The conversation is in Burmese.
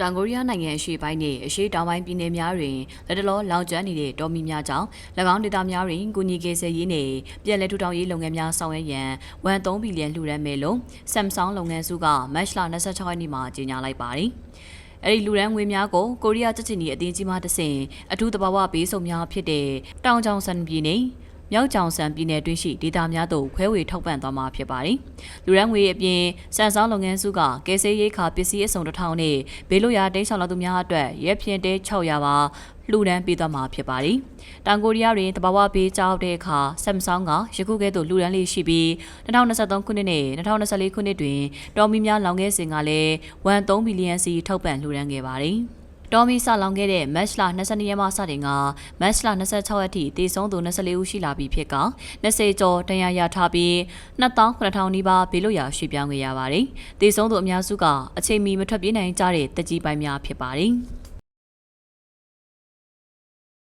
တောင်ကိုရီးယားနိုင်ငံအရှေ့ပိုင်းနဲ့အရှေ့တောင်ပိုင်းပြည်နယ်များတွင်လက်တလောလောင်ကျွမ်းနေတဲ့တော်မီများကြောင့်၎င်းဒေသများတွင်ကုညီကေဆယ်ရေးနှင့်ပြည်လဲထူထောင်ရေးလုပ်ငန်းများဆောင်ရွက်ရန်ဝန်3ဘီလီယံလှူဒါန်းမယ်လို့ Samsung လုပ်ငန်းစုကမတ်လ26ရက်နေ့မှာကြေညာလိုက်ပါတယ်။အဲ့ဒီလူရန်ငွေများကိုကိုရီးယားစစ်ချီနီအသင်းကြီးမှတဆင့်အထူးတဘာဝပေးဆုံများဖြစ်တဲ့တောင်ချောင်ဆန်ပြည်နယ် မြောက်ကြောင်ဆန်ပြည်နယ်တွင်းရှိဒေသများသို့ခွဲဝေထောက်ပံ့သွားမှာဖြစ်ပါတယ်။လူရန်ငွေအပြင်စံဆောင်လုပ်ငန်းစုကကယ်ဆယ်ရေးခါပစ္စည်းအစုံတစ်ထောင်နဲ့ဘေးလွတ်ရာတိမ်းရှောင်လာသူများအတွက်ရက်ဖြင့်တဲ600ပါလှူဒန်းပေးသွားမှာဖြစ်ပါတယ်။တောင်ကိုရီးယားတွင်တဘာဝပေးကြောက်တဲ့အခါ Samsung ကယခုကဲ့သို့လှူဒန်းလေးရှိပြီး2023ခုနှစ်နဲ့2024ခုနှစ်တွင်တော်မီများလောင်ခဲ့စဉ်ကလည်း1.3ဘီလီယံစီထောက်ပံ့လှူဒန်းခဲ့ပါတယ်။ တော်မီဆလောင်ခဲ့တဲ့မတ်လ22ရက်မှစတင်ကမတ်လ26ရက်ထိတည်ဆုံးသူ24ဦးရှိလာပြီဖြစ်က20ကျော်တရားရထားပြီး2900နီးပါးဘေးလို့ရရွှေ့ပြောင်းခဲ့ရပါတယ်။တည်ဆုံးသူအများစုကအချိန်မီမထွက်ပြေးနိုင်ကြတဲ့တက်ကြီးပိုင်းများဖြစ်ပါတယ်။